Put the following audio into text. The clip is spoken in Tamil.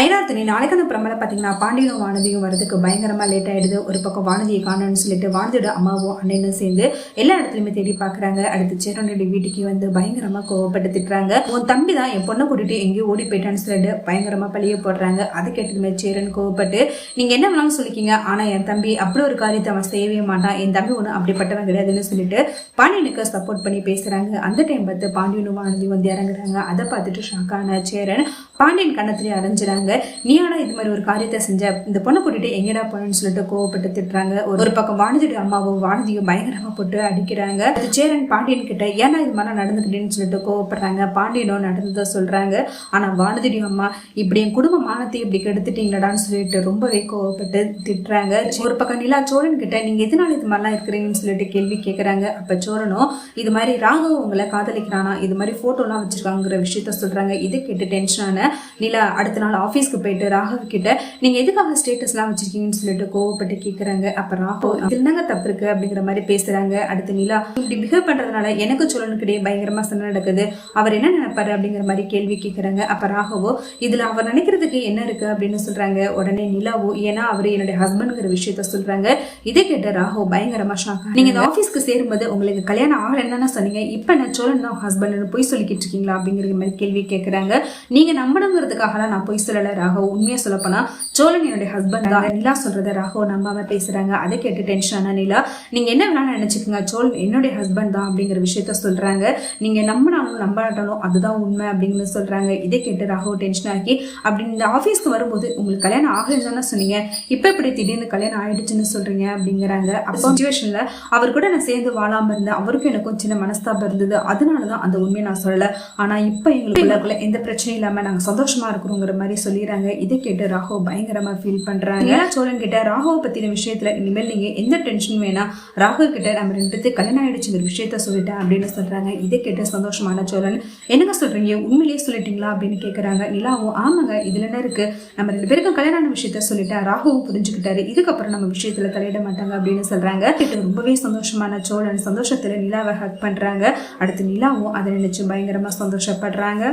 தயாத்துணி நாளைக்கு அந்த பிரமல பார்த்தீங்கன்னா பாண்டியனும் வானதியும் வரதுக்கு பயங்கரமாக லேட் ஆயிடுது. ஒரு பக்கம் வானதியை காணணும்னு சொல்லிட்டு வானதியோட அம்மாவும் அண்ணனும் சேர்ந்து எல்லா இடத்துலையுமே தேடி பார்க்குறாங்க அடுத்து சேரனுடைய வீட்டுக்கு வந்து பயங்கரமாக கோவப்பட்டு திட்டுறாங்க. உன் தம்பி தான் என் பொண்ணை கூட்டிட்டு எங்கேயோ ஓடி போயிட்டான்னு சொல்லிட்டு பயங்கரமாக பழிய போடுறாங்க. அதை கேட்டதுமே சேரன் கோவப்பட்டு நீங்கள் என்ன வேணாலும் சொல்லிக்கிங்க. ஆனால் என் தம்பி அப்படி ஒரு காரியத்தை அவன் செய்யவே மாட்டான். என் தம்பி ஒன்றும் அப்படிப்பட்டவன் கிடையாதுன்னு சொல்லிட்டு பாண்டியனுக்கு சப்போர்ட் பண்ணி பேசுகிறாங்க அந்த டைம் பார்த்து பாண்டியனும் வானதியும் வந்து இறங்குறாங்க. அதை பார்த்துட்டு ஷாக்கான சேரன் பாண்டியன் கண்ணத்திலே அரைஞ்சிறாங்க நீ ஆனா இது மாதிரி ஒரு காரியத்தை செஞ்ச இந்த பொண்ணை கூட்டிட்டு எங்கடா போனேன்னு சொல்லிட்டு கோவப்பட்டு திட்டுறாங்க. ஒரு பக்கம் வானதியோட அம்மாவும் வானதியும் பயங்கரமா போட்டு அடிக்கிறாங்க. சேரன் பாண்டியன் கிட்ட ஏன்னா இது மாதிரி நடந்துக்கிட்டேன்னு சொல்லிட்டு கோவப்படுறாங்க. பாண்டியனும் நடந்ததை சொல்றாங்க. ஆனா வானதியோட அம்மா இப்படி என் குடும்ப மானத்தை இப்படி கெடுத்துட்டீங்களாடான்னு சொல்லிட்டு ரொம்பவே கோவப்பட்டு திட்டுறாங்க. ஒரு பக்கம் நிலா சோழன் கிட்ட நீங்க எதனால இது மாதிரிலாம் இருக்கிறீங்கன்னு சொல்லிட்டு கேள்வி கேட்கறாங்க அப்ப சோழனும் இது மாதிரி ராகவ உங்களை காதலிக்கிறானா? இது மாதிரி போட்டோலாம் வச்சிருக்காங்கிற விஷயத்த சொல்றாங்க. இதை கேட்டு டென்ஷனான நிலா அடுத்த நாள் ஆஃபீஸ்க்கு போயிட்டு ராகவ் கிட்ட நீங்க எதுக்காக ஸ்டேட்டஸ்லாம் வச்சிருக்கீங்கன்னு சொல்லிட்டு கோவப்பட்டு கேக்குறாங்க. அப்ப ராகவ் இதுல என்னங்க தப்பு இருக்கு? அப்படிங்கிற மாதிரி பேசுறாங்க. அடுத்து நிலா இப்படி பிஹேவ் பண்றதுனால எனக்கு சோழனுக்கிடையே பயங்கரமா சண்டை நடக்குது. அவர் என்ன நினைப்பாரு? அப்படிங்கிற மாதிரி கேள்வி கேக்குறாங்க. அப்ப ராகவோ இதுல அவர் நினைக்கிறதுக்கு என்ன இருக்கு? அப்படின்னு சொல்றாங்க. உடனே நிலாவோ ஏன்னா அவர் என்னுடைய ஹஸ்பண்ட்ங்கிற விஷயத்த சொல்றாங்க. இதை கேட்ட ராகவ் பயங்கரமா ஷாக் நீங்க இந்த ஆஃபீஸ்க்கு சேரும்போது உங்களுக்கு கல்யாணம் ஆகலைன்னு தானே சொன்னீங்க. இப்ப நான் சோழன் தான் ஹஸ்பண்ட்னு போய் சொல்லிக்கிட்டு இருக்கீங்களா? அப்படிங்கிற மாதிரி கேள்வி கேட்கறாங்க நீங்க நம்பணுங்கிறதுக்காகலாம் நான் போய் சொல்லல. ராகவ் உண்மையா சொல்லப்போனா சோழன் என்னுடைய ஹஸ்பண்ட் தான். நிலா சொல்றத ராகவ் நம்பாம பேசுறாங்க. அதை கேட்டு டென்ஷன் ஆன நிலா நீங்க என்ன வேணாலும் நினைச்சுக்கோங்க. சோழன் என்னுடைய ஹஸ்பண்ட் தான் அப்படிங்கிற விஷயத்த சொல்றாங்க. நீங்க நம்பினாலும் நம்பாட்டாலும் அதுதான் உண்மை அப்படின்னு சொல்றாங்க. இதை கேட்டு ராகவ் டென்ஷன் ஆகி அப்படி இந்த ஆஃபீஸ்க்கு வரும்போது உங்களுக்கு கல்யாணம் ஆகலைன்னு சொன்னீங்க. இப்ப இப்படி திடீர்னு கல்யாணம் ஆயிடுச்சுன்னு சொல்றீங்க? அப்படிங்கிறாங்க. அப்போ சுச்சுவேஷன்ல அவர் கூட நான் சேர்ந்து வாழாம இருந்தேன். அவருக்கும் எனக்கும் சின்ன மனஸ்தாபம் இருந்தது. அதனாலதான் அந்த உண்மையை நான் சொல்லல. ஆனா இப்ப எங்களுக்குள்ள எந்த பிரச்சனையும் இல்லாம நாங்க சந்தோஷமா இருக்கிறோங்கிற மாதிரி செய்கிறாங்க இதை கேட்டு ராகவ் பயங்கரமாக ஃபீல் பண்ணுறாங்க ஏன்னா சோழன் கிட்ட ராகவ பற்றின விஷயத்தில் இனிமேல் நீங்கள் எந்த டென்ஷன் வேணாம் ராகவ் கிட்ட நம்ம ரெண்டு பேருக்கு கல்யாணம் ஆயிடுச்சுங்கிற விஷயத்த சொல்லிட்டேன் அப்படின்னு சொல்கிறாங்க இதை கேட்டு சந்தோஷமான சோழன் என்னங்க சொல்கிறீங்க உண்மையிலேயே சொல்லிட்டீங்களா? அப்படின்னு கேட்குறாங்க நிலாவும் ஆமாங்க இதில் என்ன இருக்குது நம்ம ரெண்டு பேருக்கும் கல்யாணம் விஷயத்த சொல்லிட்டேன் ராகவும் புரிஞ்சுக்கிட்டாரு. இதுக்கப்புறம் நம்ம விஷயத்தில் தலையிட மாட்டாங்க. அப்படின்னு சொல்கிறாங்க கிட்ட ரொம்பவே சந்தோஷமான சோழன் சந்தோஷத்தில் நிலாவை ஹக் பண்ணுறாங்க அடுத்து நிலாவும் அதை நினச்சி பயங்கரமாக சந்தோஷப்படுறாங்க.